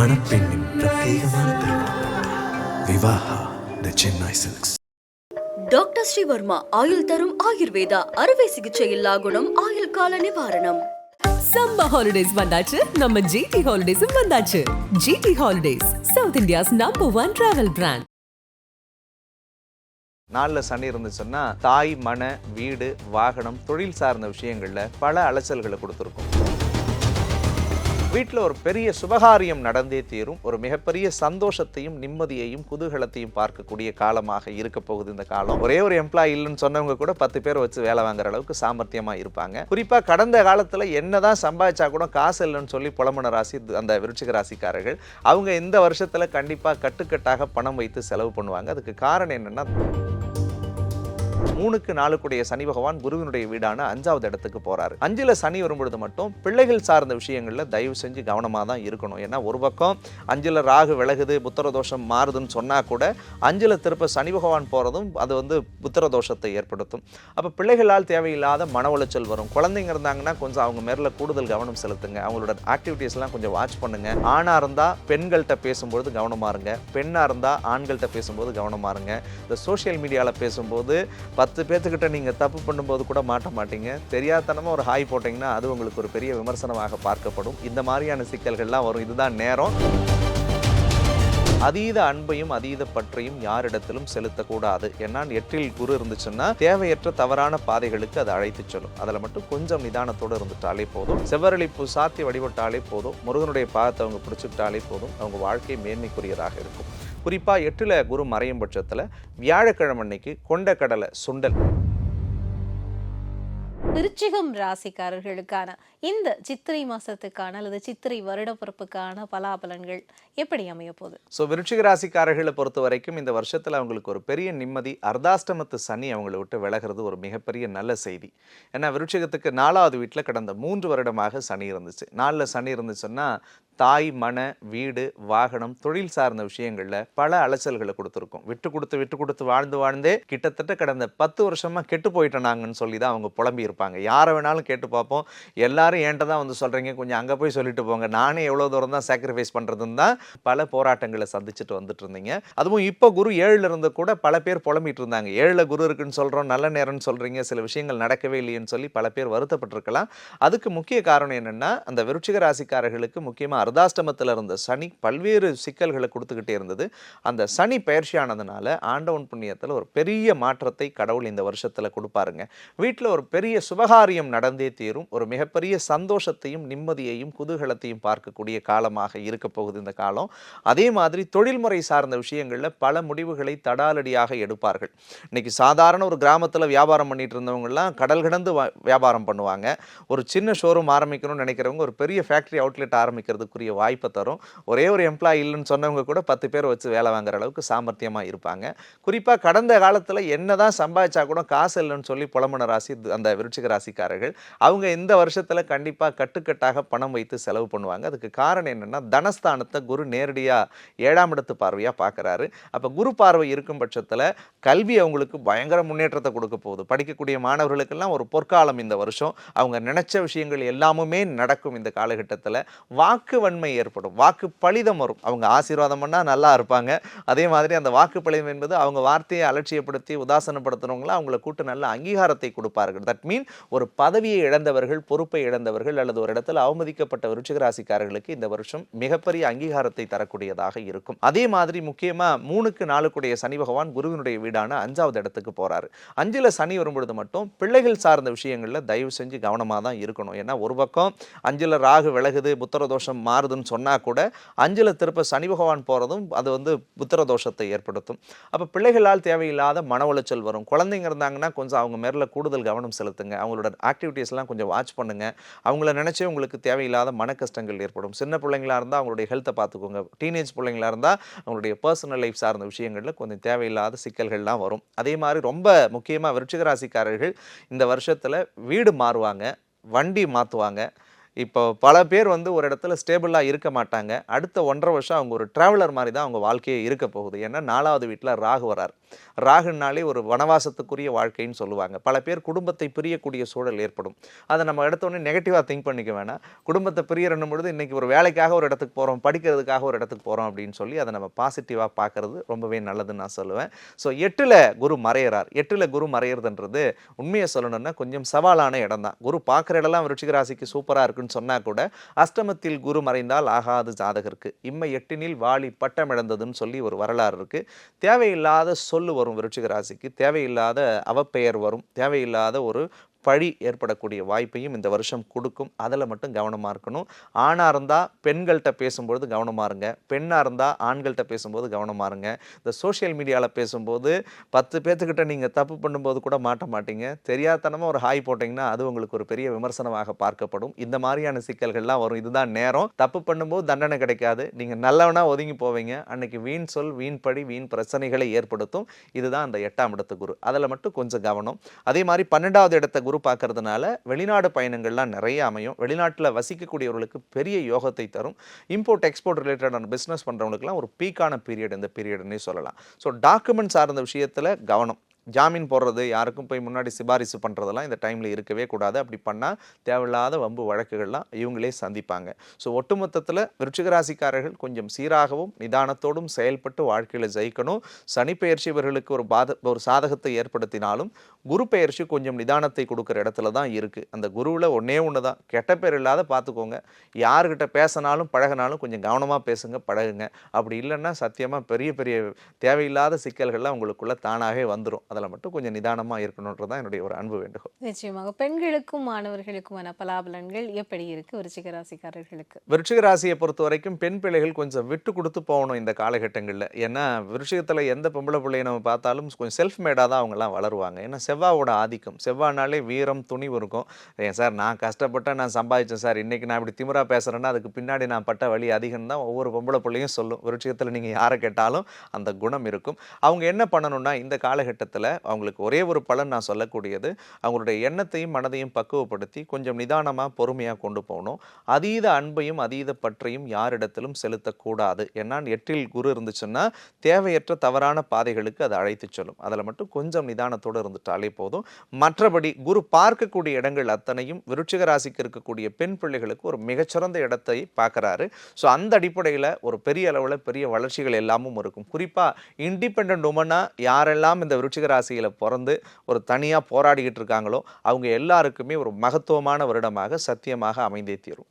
மணப்பெண்ணின் பிரத்யேகமான திருமணம். Vivaha the Chennai silks doctor Srivarma ஆயுள் தரும் ஆயுர்வேதா அறுவை சிகிச்சை இல்லா குணம் ஆயுள் கால நிவாரணம். சம்மர் ஹாலிடேஸ் வந்தாச்சு நம்ம ஜிடி ஹாலிடேஸும் வந்தாச்சு. GT holidays South India's number one travel brand நாளில் சனி இருந்துச்சுன்னா தாய் மன வீடு வாகனம் தொழில் சார்ந்த விஷயங்களில் பல அலைச்சல்களை கொடுத்துருக்கும். வீட்டில் ஒரு பெரிய சுபகாரியம் நடந்தே தீரும். ஒரு மிகப்பெரிய சந்தோஷத்தையும் நிம்மதியையும் குதூகலத்தையும் பார்க்கக்கூடிய காலமாக இருக்க போகுது இந்த காலம். ஒரே ஒரு எம்ப்ளாயி இல்லைன்னு சொன்னவங்க கூட பத்து பேர் வச்சு வேலை வாங்குற அளவுக்கு சாமர்த்தியமாக இருப்பாங்க. குறிப்பாக கடந்த காலத்தில் என்னதான் சம்பாதிச்சா கூட காசு இல்லைன்னு சொல்லி புலம்புன ராசி அந்த விருச்சிக ராசிக்காரர்கள் அவங்க இந்த வருஷத்தில் கண்டிப்பாக கட்டுக்கட்டாக பணம் வைத்து செலவு பண்ணுவாங்க. அதுக்கு காரணம் என்னென்னா மூணுக்கு நாலுக்குடைய சனி பகவான் குருவினுடைய வீடான அஞ்சாவது இடத்துக்கு போறாரு. அஞ்சுல சனி வரும்பொழுது மட்டும் பிள்ளைகள் சார்ந்த விஷயங்கள்ல தயவு செஞ்சு கவனமாக தான் இருக்கணும். ஏன்னா ஒரு பக்கம் அஞ்சுல ராகு விலகுது புத்திர தோஷம் மாறுதுன்னு சொன்னா கூட அஞ்சுல திருப்ப சனி பகவான் போறதும் அது வந்து புத்திர தோஷத்தை ஏற்படுத்தும். அப்போ பிள்ளைகளால் தேவையில்லாத மன உளைச்சல் வரும். குழந்தைங்க இருந்தாங்கன்னா கொஞ்சம் அவங்க மேல கூடுதல் கவனம் செலுத்துங்க. அவங்களோட ஆக்டிவிட்டீஸ்லாம் கொஞ்சம் வாட்ச் பண்ணுங்க. ஆணா இருந்தா பெண்கள்கிட்ட பேசும்போது கவனமா இருங்க. பெண்ணா இருந்தா ஆண்கள்கிட்ட பேசும்போது கவனமா இருங்க. இந்த சோஷியல் மீடியாவில் பேசும்போது பத்து பேர்த்துக்கிட்ட நீங்கள் தப்பு பண்ணும்போது கூட மாட்ட மாட்டீங்க. தெரியாதனமாக ஒரு ஹாய் போட்டிங்கன்னா அது உங்களுக்கு ஒரு பெரிய விமர்சனமாக பார்க்கப்படும். இந்த மாதிரியான சிக்கல்கள்லாம் வரும். இதுதான் நேரம். அதீத அன்பையும் அதீத பற்றையும் யாரிடத்திலும் செலுத்தக்கூடாது. ஏன்னா எட்டில் குரு இருந்துச்சுன்னா தேவையற்ற தவறான பாதைகளுக்கு அது அழைத்துச் செல்லும். அதில் மட்டும் கொஞ்சம் நிதானத்தோடு இருந்துட்டாலே போதும். செவ்வரளிப்பு சாத்தி வழிபட்டாலே போதும். முருகனுடைய பாதத்தை அவங்க பிடிச்சிக்கிட்டாலே போதும். அவங்க வாழ்க்கை மேன்மைக்குரியதாக இருக்கும். குறிப்பாக எட்டில் குரு மறையும் பட்சத்தில் வியாழக்கிழமை அன்னைக்கு கொண்ட கடலை சுண்டல். விருச்சிகம் ராசிக்காரர்களுக்கான இந்த சித்திரை மாசத்துக்கான அல்லது சித்திரை வருடப்பிறப்புக்கான பலாபலன்கள் எப்படி அமைய போகுது? ஸோ விருச்சிக ராசிக்காரர்களை பொறுத்த வரைக்கும் இந்த வருஷத்தில் அவங்களுக்கு ஒரு பெரிய நிம்மதி அர்தாஷ்டமத்து சனி அவங்கள விட்டு விலகிறது ஒரு மிகப்பெரிய நல்ல செய்தி. ஏன்னா விருச்சிகத்துக்கு நாலாவது வீட்டில் கடந்த மூன்று வருடமாக சனி இருந்துச்சு. நாலில் சனி இருந்துச்சுன்னா தாய் மன வீடு வாகனம் தொழில் சார்ந்த விஷயங்களில் பல அலைச்சல்களை கொடுத்துருக்கும். விட்டு கொடுத்து விட்டு கொடுத்து வாழ்ந்து வாழ்ந்தே கிட்டத்தட்ட கடந்த பத்து வருஷமாக கெட்டு போயிட்டனாங்கன்னு சொல்லி தான் அவங்க புலம்பி இருப்பாங்க யாரை வேணாலும் கேட்டு பார்ப்போம் எல்லாரும் என்கிட்ட தான் வந்து சொல்கிறீங்க கொஞ்சம் அங்கே போய் சொல்லிட்டு போங்க. நானே எவ்வளோ தூரம் தான் சாக்ரிஃபைஸ் பண்ணுறதுன்னு தான் பல போராட்டங்களை சந்திச்சுட்டு வந்துட்டு இருந்தீங்க. அதுவும் இப்போ குரு ஏழில் இருந்து கூட பல பேர் புலம்பிட்டு இருந்தாங்க. ஏழில் குரு இருக்குன்னு சொல்கிறோம் நல்ல நேரம்னு சொல்கிறீங்க சில விஷயங்கள் நடக்கவே இல்லைன்னு சொல்லி பல பேர் வருத்தப்பட்டிருக்கலாம். அதுக்கு முக்கிய காரணம் என்னென்னா அந்த விருட்சிக ராசிக்காரர்களுக்கு முக்கியமாக அர்தாஷ்டமத்தில் இருந்த சனி பல்வேறு சிக்கல்களை கொடுத்துக்கிட்டே இருந்தது. அந்த சனி பயிற்சியானதுனால ஆண்டவன் புண்ணியத்தில் ஒரு பெரிய மாற்றத்தை கடவுள் இந்த வருஷத்தில் கொடுப்பாருங்க. வீட்டில் ஒரு பெரிய சுபகாரியம் நடந்தே தீரும். ஒரு மிகப்பெரிய சந்தோஷத்தையும் நிம்மதியையும் குதூகலத்தையும் பார்க்கக்கூடிய காலமாக இருக்க போகுது இந்த காலம். அதே மாதிரி தொழில்முறை சார்ந்த விஷயங்களில் பல முடிவுகளை தடாலடியாக எடுப்பார்கள். இன்னைக்கு சாதாரண ஒரு கிராமத்தில் வியாபாரம் பண்ணிட்டு இருந்தவங்கலாம் கடல் கடந்து வியாபாரம் பண்ணுவாங்க. ஒரு சின்ன ஷோரூம் ஆரம்பிக்கணும்னு நினைக்கிறவங்க ஒரு பெரிய ஃபேக்ட்ரி அவுட்லெட் ஆரம்பிக்கிறதுக்குரிய வாய்ப்பை தரும். ஒரே ஒரு எம்ப்ளாயி இல்லைன்னு சொன்னவங்க கூட பத்து பேர் வச்சு வேலை வாங்குற அளவுக்கு சாமர்த்தியமாக இருப்பாங்க. குறிப்பாக கடந்த காலத்தில் என்ன தான் சம்பாதிச்சா கூட காசு இல்லைன்னு சொல்லி புலமன ராசி அந்த விருட்சி விருச்சிக ராசிக்காரர்கள் அவங்க இந்த வருஷத்தில் கண்டிப்பாக கட்டுக்கட்டாக பணம் வைத்து செலவு பண்ணுவாங்க. அதுக்கு காரணம் என்னென்னா தனஸ்தானத்தை குரு நேரடியாக ஏழாம் இடத்து பார்வையாக பார்க்குறாரு. அப்போ குரு பார்வை இருக்கும் பட்சத்தில் கல்வி அவங்களுக்கு பயங்கர முன்னேற்றத்தை கொடுக்க போகுது. படிக்கக்கூடிய மாணவர்களுக்கெல்லாம் ஒரு பொற்காலம் இந்த வருஷம். அவங்க நினச்ச விஷயங்கள் எல்லாமுமே நடக்கும் இந்த காலகட்டத்தில். வாக்கு வன்மை ஏற்படும். வாக்கு பலிதம் வரும். அவங்க ஆசீர்வாதம் பண்ணால் நல்லா இருப்பாங்க. அதே மாதிரி அந்த வாக்கு பலிதம் என்பது அவங்க வார்த்தையை அலட்சியப்படுத்தி உதாசனப்படுத்துகிறவங்களாம் அவங்கள கூட்டு நல்ல அங்கீகாரத்தை கொடுப்பார்கள். தட் மீன் ஒரு பதவியை இழந்தவர்கள் பொறுப்பை இழந்தவர்கள் அல்லது ஒரு இடத்துல அவமதிக்கப்பட்ட விருச்சிக ராசிக்காரர்களுக்கு இந்த வருஷம் மிகப்பெரிய அங்கீகாரத்தை தரக்கூடியதாக இருக்கும். அதே மாதிரி முக்கியமா மூணுக்கு நாளுக்குடைய சனி பகவான் குருவினுடைய வீடான அஞ்சாவது இடத்துக்கு போறாரு. அஞ்சுல சனி வரும்பொழுது மட்டும் பிள்ளைகள் சார்ந்த விஷயங்கள்ல தயவு செஞ்சு கவனமாக தான் இருக்கணும். ஏன்னா ஒரு பக்கம் அஞ்சுல ராகு விலகுது புத்திர தோஷம் மாறுதுன்னு சொன்னா கூட அஞ்சுல திருப்ப சனி பகவான் போறதும் அது வந்து புத்திர தோஷத்தை ஏற்படுத்தும். அப்ப பிள்ளைகளால் தேவையில்லாத மன உளைச்சல் வரும். குழந்தைங்க இருந்தாங்கன்னா கொஞ்சம் அவங்க மேல கூடுதல் கவனம் செலுத்துங்க. அவங்களோட ஆக்டிவிட்டீஸ்லாம் கொஞ்சம் வாட்ச் பண்ணுங்க. அவங்கள நினச்சே உங்களுக்கு தேவையில்லாத மன கஷ்டங்கள் ஏற்படும். சின்ன பிள்ளைங்களா இருந்தால் அவங்களுடைய ஹெல்த்தை பார்த்துக்கோங்க. டீனேஜ் பிள்ளைங்களா இருந்தால் அவங்களுடைய பர்சனல் லைஃப் சார்ந்த விஷயங்களில் கொஞ்சம் தேவையில்லாத சிக்கல்கள்லாம் வரும். அதே மாதிரி ரொம்ப முக்கியமாக விருச்சிகராசிக்காரர்கள் இந்த வருஷத்தில் வீடு மாறுவாங்க வண்டி மாற்றுவாங்க இப்போ பல பேர் வந்து ஒரு இடத்துல ஸ்டேபிளாக இருக்க மாட்டாங்க. அடுத்த ஒன்றரை வருஷம் அவங்க ஒரு ட்ராவலர் மாதிரி தான் அவங்க வாழ்க்கையே இருக்க போகுது. ஏன்னா நாலாவது வீட்டில் ராகு வரார். ராகுனாலே ஒரு வனவாசத்துக்குரிய வாழ்க்கைன்னு சொல்லுவாங்க. பல பேர் குடும்பத்தை பிரியக்கூடிய சூழல் ஏற்படும். அதை நம்ம எடுத்தோடனே நெகட்டிவாக திங்க் பண்ணிக்க வேணாம். குடும்பத்தை பிரியறணும் பொழுது இன்றைக்கி ஒரு வேலைக்காக ஒரு இடத்துக்கு போகிறோம் படிக்கிறதுக்காக ஒரு இடத்துக்கு போகிறோம் அப்படின்னு சொல்லி அதை நம்ம பாசிட்டிவாக பார்க்கறது ரொம்பவே நல்லதுன்னு நான் சொல்லுவேன். ஸோ எட்டில் குரு மறையிறார். எட்டில் குரு மறையிறதுன்றது உண்மையை சொல்லணும்னா கொஞ்சம் சவாலான இடம் தான். குரு பார்க்குற இடம்லாம் விருச்சிக ராசிக்கு சூப்பராக இருக்குன்னு சொன்னால் கூட அஷ்டமத்தில் குரு மறைந்தால் ஆகாது ஜாதகருக்கு. இம்மை எட்டினில் வாளி பட்டம் இழந்ததுன்னு சொல்லி ஒரு வரலாறு இருக்குது தேவையில்லாத சொல்லு வரும் விருச்சிக ராசிக்கு. தேவையில்லாத அவப்பெயர் வரும். தேவையில்லாத ஒரு பழி ஏற்படக்கூடிய வாய்ப்பையும் இந்த வருஷம் கொடுக்கும். அதில் மட்டும் கவனமாக இருக்கணும். ஆணாக இருந்தால் பெண்கள்கிட்ட பேசும்பொழுது கவனமாக இருங்க. பெண்ணாக இருந்தால் ஆண்கள்கிட்ட பேசும்போது கவனமாக இருங்க. இந்த சோஷியல் மீடியாவில் பேசும்போது பத்து பேர்த்துக்கிட்ட நீங்கள் தப்பு பண்ணும்போது கூட மாட்ட மாட்டீங்க. தெரியாதனமாக ஒரு ஹாய் போட்டிங்கன்னா அது உங்களுக்கு ஒரு பெரிய விமர்சனமாக பார்க்கப்படும். இந்த மாதிரியான சிக்கல்கள்லாம் வரும். இதுதான் நேரம். தப்பு பண்ணும்போது தண்டனை கிடைக்காது. நீங்கள் நல்லவனா ஒதுங்கி போவீங்க. அன்னைக்கு வீண் சொல் வீண் படி வீண் பிரச்சனைகளை ஏற்படுத்தும். இதுதான் அந்த எட்டாம் இடத்து குரு. அதில் மட்டும் கொஞ்சம் கவனம். அதே மாதிரி பன்னெண்டாவது இடத்த குரு பார்க்கறதுனால வெளிநாடு பயணங்கள்லாம் நிறைய அமையும். வெளிநாட்டில் வசிக்கக்கூடியவர்களுக்கு பெரிய யோகத்தை தரும். இம்போர்ட் எக்ஸ்போர்ட் ரிலேட்டடான பிஸ்னஸ் பண்ணுறவங்களுக்குலாம் ஒரு பீக்கான பீரியட் இந்த பீரியட்னே சொல்லலாம். ஸோ டாக்குமெண்ட் சார்ந்த விஷயத்தில் கவனம். ஜாமீன் போடுறது யாருக்கும் போய் முன்னாடி சிபாரிசு பண்ணுறதெல்லாம் இந்த டைமில் இருக்கவே கூடாது. அப்படி பண்ணால் தேவையில்லாத வம்பு வழக்குகள்லாம் இவங்களே சந்திப்பாங்க. ஸோ ஒட்டுமொத்தத்தில் விருச்சிகராசிக்காரர்கள் கொஞ்சம் சீராகவும் நிதானத்தோடும் செயல்பட்டு வாழ்க்கையில் ஜெயிக்கணும். சனி பயிற்சி இவர்களுக்கு ஒரு பாத ஒரு சாதகத்தை ஏற்படுத்தினாலும் குரு பெயர்ச்சி கொஞ்சம் நிதானத்தை கொடுக்குற இடத்துல தான் இருக்குது அந்த குருவில் ஒன்றே ஒன்று தான் கெட்ட பேர் இல்லாத பார்த்துக்கோங்க யாருக்கிட்ட பேசினாலும் பழகினாலும் கொஞ்சம் கவனமாக பேசுங்க பழகுங்க. அப்படி இல்லைன்னா சத்தியமாக பெரிய பெரிய தேவையில்லாத சிக்கல்கள்லாம் உங்களுக்குள்ளே தானாகவே வந்துடும் அதில் மட்டும் கொஞ்சம் நிதானமாக இருக்கணுன்றது தான் என்னுடைய ஒரு அன்பு வேண்டுகோள். நிச்சயமாக. பெண்களுக்கும் மாணவர்களுக்குமான பலாபலன்கள் எப்படி இருக்கு? விருச்சிக ராசிக்காரர்களுக்கு. விருச்சிக ராசியை பொறுத்த வரைக்கும் பெண் பிள்ளைகள் கொஞ்சம் விட்டு கொடுத்து போகணும் இந்த காலகட்டங்களில். ஏன்னா விருச்சிகத்தில் எந்த பொம்பளை பிள்ளையை நம்ம பார்த்தாலும் கொஞ்சம் செல்ஃப் மேடாக தான் அவங்கெல்லாம் வளருவாங்க. ஏன்னா செவ்வாவோட ஆதிக்கம். செவ்வானாலே வீரம் துணிவு இருக்கும் ஏன் சார் நான் கஷ்டப்பட்டேன் நான் சம்பாதிச்சேன் சார். இன்னைக்கு நான் இப்படி திமிரா பேசுகிறேன்னா அதுக்கு பின்னாடி நான் பட்ட வழி அதிகம் தான் ஒவ்வொரு பொம்பளை பிள்ளையும் சொல்லும். விருச்சிகத்தில் நீங்கள் யாரை கேட்டாலும் அந்த குணம் இருக்கும். அவங்க என்ன பண்ணணும்னா இந்த காலகட்டத்தில் அவங்களுக்கு ஒரே ஒரு பலன் நான் சொல்லக்கூடியது அவங்களுடைய எண்ணத்தையும் மனதையும் பக்குவப்படுத்தி கொஞ்சம் நிதானமாக பொறுமையாக கொண்டு போகணும். அதீத அன்பையும் அதீத பற்றையும் யாரிடத்திலும் செலுத்தக்கூடாது. ஏன்னா எட்டில் குரு இருந்துச்சுன்னா தேவையற்ற தவறான பாதைகளுக்கு அதை அழைத்து சொல்லும். அதில் மட்டும் கொஞ்சம் நிதானத்தோடு இருந்துட்டாலே போதும். மற்றபடி குரு பார்க்கக்கூடிய இடங்கள் அத்தனையும் விருட்சிக ராசிக்கு இருக்கக்கூடிய பெண் பிள்ளைகளுக்கு ஒரு மிகச்சிறந்த இடத்தை பார்க்குறாரு. ஸோ அந்த அடிப்படையில் ஒரு பெரிய அளவில் பெரிய வளர்ச்சிகள் எல்லாமும் இருக்கும். குறிப்பாக இண்டிபெண்ட் உமனாக யாரெல்லாம் இந்த விருட்சிக ராசியில் பிறந்து ஒரு தனியாக போராடிக்கிட்டு இருக்காங்களோ அவங்க எல்லாருக்குமே ஒரு மகத்துவமான வருடமாக சத்தியமாக அமைந்தே தீரும்.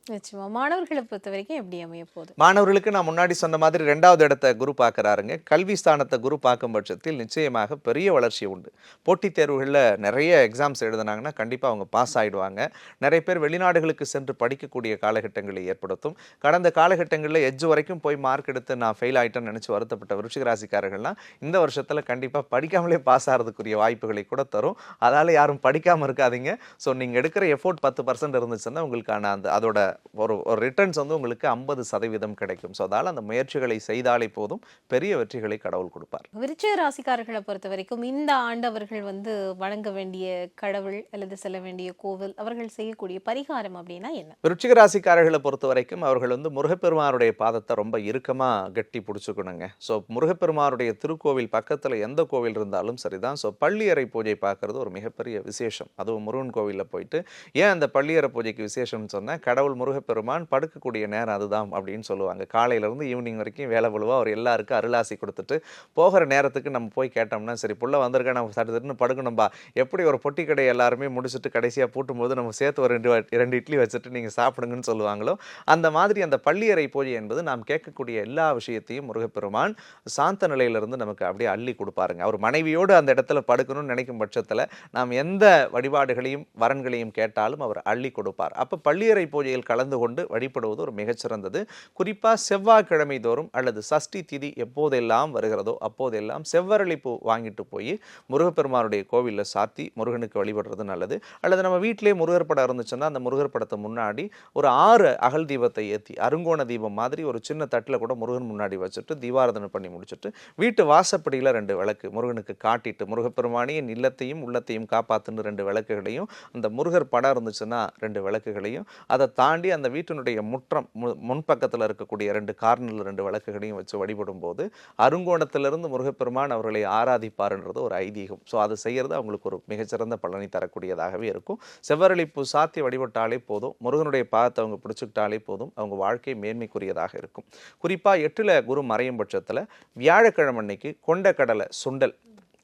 மாணவர்களை பொறுத்த வரைக்கும் எப்படி அமைய போகுது? மாணவர்களுக்கு நான் முன்னாடி சொன்ன மாதிரி ரெண்டாவது இடத்த குரு பார்க்குறாருங்க. கல்வி ஸ்தானத்தை குரு பார்க்கும் பட்சத்தில் நிச்சயமாக பெரிய வளர்ச்சி உண்டு. போட்டித் தேர்வுகளில் நிறைய எக்ஸாம்ஸ் எழுதுனாங்கன்னா கண்டிப்பாக அவங்க பாஸ் ஆகிடுவாங்க நிறைய பேர் வெளிநாடுகளுக்கு சென்று படிக்கக்கூடிய காலகட்டங்களை ஏற்படுத்தும். கடந்த காலகட்டங்களில் எஜ்ஜு வரைக்கும் போய் மார்க் எடுத்து நான் ஃபெயில் ஆகிட்டேன்னு நினச்சி வருத்தப்பட்ட விருச்சிக ராசிக்காரர்கள்லாம் இந்த வருஷத்தில் கண்டிப்பாக படிக்காமலே பாஸ் ஆகிறதுக்குரிய வாய்ப்புகளை கூட தரும். அதால் யாரும் படிக்காமல் இருக்காதீங்க. ஸோ நீங்கள் எடுக்கிற எஃபோர்ட் பத்து பர்சன்ட் இருந்துச்சுன்னா உங்களுக்கான அந்த அதோட ஒரு ஒரு ரிட்டர்ன்ஸ் வந்து உங்களுக்கு ஐம்பது சதவீதம் கிடைக்கும். ஸோ அதால் அந்த முயற்சிகளை செய்தாலே போதும். பெரிய வெற்றிகளை கடவுள் கொடுப்பார். விருச்சிக ராசிக்காரர்களை பொறுத்த வரைக்கும் இந்த ஆண்டு அவர்கள் வந்து வணங்க வேண்டிய கடவுள் அல்லது செல்ல வேண்டிய கோவில் அவர்கள் செய்யக்கூடிய பரிகாரம் அப்படின்னா என்ன? விருச்சிக ராசிக்காரர்களை பொறுத்த வரைக்கும் அவர்கள் வந்து முருகப்பெருமானுடைய பாதத்தை ரொம்ப இறுக்கமாக கட்டி பிடிச்சிக்கணுங்க. ஸோ முருகப்பெருமானுடைய திருக்கோவில் பக்கத்தில் எந்த கோவில் இருந்தாலும் தான். ஸோ பள்ளியறை பூஜை பார்க்குறது ஒரு மிகப்பெரிய விசேஷம். அதுவும் முருகன் கோவிலில் போயிட்டு ஏன் அந்த பள்ளியறை பூஜைக்கு விசேஷம்னு சொன்னால் கடவுள் முருகப்பெருமான் படுக்கக்கூடிய நேரம் அதுதான் அப்படின்னு சொல்லுவாங்க. காலையிலேருந்து ஈவினிங் வரைக்கும் வேலை பழுவா அவர் எல்லாருக்கும் அருளாசி கொடுத்துட்டு போகிற நேரத்துக்கு நம்ம போய் கேட்டோம்னா சரி புள்ள வந்திருக்கா நம்ம சட்டுன்னு படுக்கணும்பா. எப்படி ஒரு பொட்டி கடை எல்லாருமே முடிச்சுட்டு கடைசியாக பூட்டும்போது நம்ம சேர்த்து ஒரு ரெண்டு ரெண்டு இட்லி வச்சுட்டு நீங்கள் சாப்பிடுங்கன்னு சொல்லுவாங்களோ? அந்த மாதிரி அந்த பள்ளியறை பூஜை என்பது நாம் கேட்கக்கூடிய எல்லா விஷயத்தையும் முருகப்பெருமான் சாந்த நிலையிலிருந்து நமக்கு அப்படியே அள்ளி கொடுப்பாருங்க. அவர் மனைவியோடு அந்த இடத்துல படுக்கணும்னு நினைக்கும் பட்சத்தில் நாம் எந்த வழிபாடுகளையும் வரன்களையும் கேட்டாலும் அவர் அள்ளி கொடுப்பார். அப்போ பள்ளியறை பூஜையில் கலந்து கொண்டு வழிபடுவது ஒரு மிகச்சிறந்தது. குறிப்பாக செவ்வாய்க்கிழமை தோறும் அல்லது சஷ்டி திதி எப்போதெல்லாம் வருகிறதோ அப்போதெல்லாம் செவ்வரளி பூ வாங்கிட்டு போய் முருகப்பெருமானுடைய கோவிலில் சாத்தி முருகனுக்கு வழிபடுறது நல்லது. அல்லது நம்ம வீட்டிலே முருகர் படம் இருந்துச்சுன்னா அந்த முருகர் படத்தை முன்னாடி ஒரு ஆறு அகல் தீபத்தை ஏற்றி அருங்கோண தீபம் மாதிரி ஒரு சின்ன தட்டில் கூட முருகன் முன்னாடி வச்சுட்டு தீபாராதனை பண்ணி முடிச்சுட்டு வீட்டு வாசப்படியில் ரெண்டு விளக்கு முருகனுக்கு காட்டிட்டு எட்டு முருகப்பெருமானியின் இல்லத்தையும் உள்ளத்தையும் காப்பாத்துன்னு ரெண்டு விளக்குகளையும் அந்த முருகர் படம் இருந்துச்சுன்னா ரெண்டு விளக்குகளையும் அதை தாண்டி அந்த வீட்டினுடைய முற்றம் மு- முன்பக்கத்தில் இருக்கக்கூடிய ரெண்டு கார்னரில் ரெண்டு விளக்குகளையும் வச்சு வழிபடும் போது அருங்கோணத்திலிருந்து முருகப்பெருமான் அவர்களை ஆராதிப்பார்ன்றது ஒரு ஐதீகம். ஸோ அதை செய்யறது அவங்களுக்கு ஒரு மிகச்சிறந்த பலனை தரக்கூடியதாகவே இருக்கும். செவ்வரளிப்பு சாத்தி வழிபட்டாலே போதும். முருகனுடைய பாதத்தை அவங்க பிடிச்சிக்கிட்டாலே போதும். அவங்க வாழ்க்கை மேன்மைக்குரியதாக இருக்கும். குறிப்பாக எட்டில் குரு மறையும் பட்சத்தில் வியாழக்கிழமை அன்னைக்கு கொண்ட கடலை சுண்டல்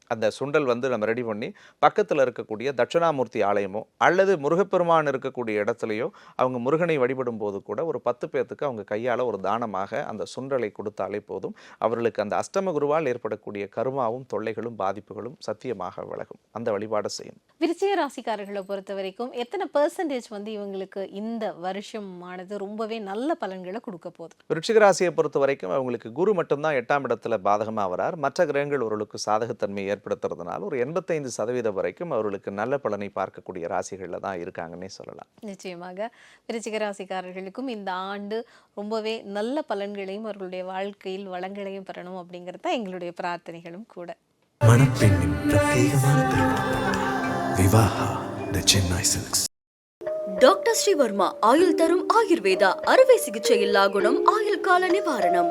அந்த சுண்டல் வந்து நம்ம ரெடி பண்ணி பக்கத்தில் இருக்கக்கூடிய தட்சிணாமூர்த்தி ஆலயமோ அல்லது முருகப்பெருமான் இருக்கக்கூடிய இடத்துலையோ அவங்க முருகனை வழிபடும் போது கூட ஒரு பத்து பேர்த்துக்கு அவங்க கையால் ஒரு தானமாக அந்த சுண்டலை கொடுத்தாலே போதும். அவர்களுக்கு அந்த அஷ்டம குருவால் ஏற்படக்கூடிய கருமாவும் தொல்லைகளும் பாதிப்புகளும் சத்தியமாக விலகும். அந்த வழிபாடை செய்யணும். விருச்சிக ராசிக்காரர்களை பொறுத்த வரைக்கும் எத்தனை பெர்சன்டேஜ் வந்து இவங்களுக்கு இந்த வருஷம் ஆனது ரொம்பவே நல்ல பலன்களை கொடுக்க போகுது? விருச்சிக ராசியை பொறுத்த வரைக்கும் அவங்களுக்கு குரு மட்டும்தான் எட்டாம் இடத்துல பாதகமாக வரார் மற்ற கிரகங்கள் அவர்களுக்கு சாதகத்தன்மை ஏற்படுத்துறதுனால ஒரு எண்பத்தைந்து சதவீதம் வரைக்கும் அவர்களுக்கு நல்ல பலனை பார்க்கக்கூடிய ராசிகளில் தான் இருக்காங்கன்னே சொல்லலாம். நிச்சயமாக. விருச்சிக ராசிக்காரர்களுக்கும் இந்த ஆண்டு ரொம்பவே நல்ல பலன்களையும் அவர்களுடைய வாழ்க்கையில் வளங்களையும் பெறணும் அப்படிங்கிறது தான் எங்களுடைய பிரார்த்தனைகளும் கூட. Vivaha the Chennai silks. Doctor Srivarma ஆயுள் தரும் ஆயுர்வேதா அறுவை சிகிச்சை இல்லா குணம் ஆயுள் கால நிவாரணம்.